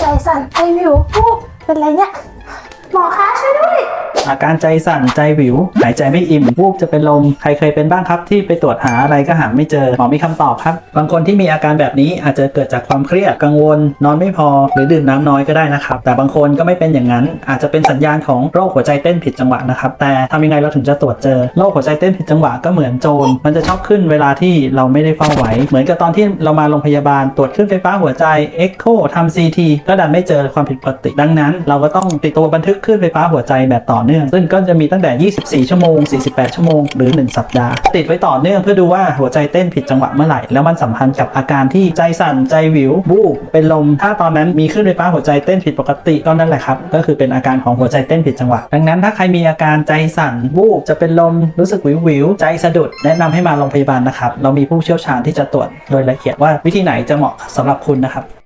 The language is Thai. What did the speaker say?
ใจสั่นไอวิวปุ๊บเป็นไรเนี่ย หมอคะช่วยด้วย อาการใจสั่นใจวิว หายใจไม่อิ่มวูบจะเป็นลมใครเคยเป็นบ้างครับ ที่ไปตรวจหาอะไรก็หาไม่เจอหมอมีคำตอบครับ บางคนที่มีอาการแบบนี้อาจจะเกิดจากความเครียดกังวล นอนไม่พอ หรือดื่มน้ำน้อยก็ได้นะครับแต่บางคนก็ไม่เป็นอย่างนั้น อาจจะเป็นสัญญาณของโรคหัวใจเต้นผิดจังหวะนะครับแต่ทำยังไงเราถึงจะตรวจเจอโรคหัวใจเต้นผิดจังหวะก็เหมือนโจรมันจะชอบขึ้นเวลาที่เราไม่ได้เฝ้าไว้เหมือนกับตอนที่เรามาโรงพยาบาลตรวจขึ้นไฟฟ้าหัวใจเอ็กโคทำซีทีก็ดันไม่เจอความผิดปกติ ดังนั้น เราก็ต้องติดตัวบันทึกขึ้นไฟฟ้าหัวใจแบบต่อเนื่องซึ่งก็จะมีตั้งแต่ 24 ชั่วโมง 48 ชั่วโมง หรือ 1 สัปดาห์ ติดไว้ต่อเนื่องเพื่อดูว่าหัวใจเต้นผิดจังหวะเมื่อไหร่ แล้วมันสัมพันธ์กับอาการที่ใจสั่น ใจวิว บูบเป็นลม ถ้าตอนนั้นมีขึ้นไฟฟ้าหัวใจเต้นผิดปกติก็นั่นแหละครับ ก็คือเป็นอาการของหัวใจเต้นผิดจังหวะ ดังนั้นถ้าใครมีอาการใจสั่นบูบจะเป็นลม รู้สึกวิววิวใจสะดุด แนะนำให้มาโรงพยาบาลนะครับ เรามีผู้เชี่ยวชาญที่จะตรวจโดยละเอียดว่าวิธีไหนจะเหมาะสำหรับคุณนะครับ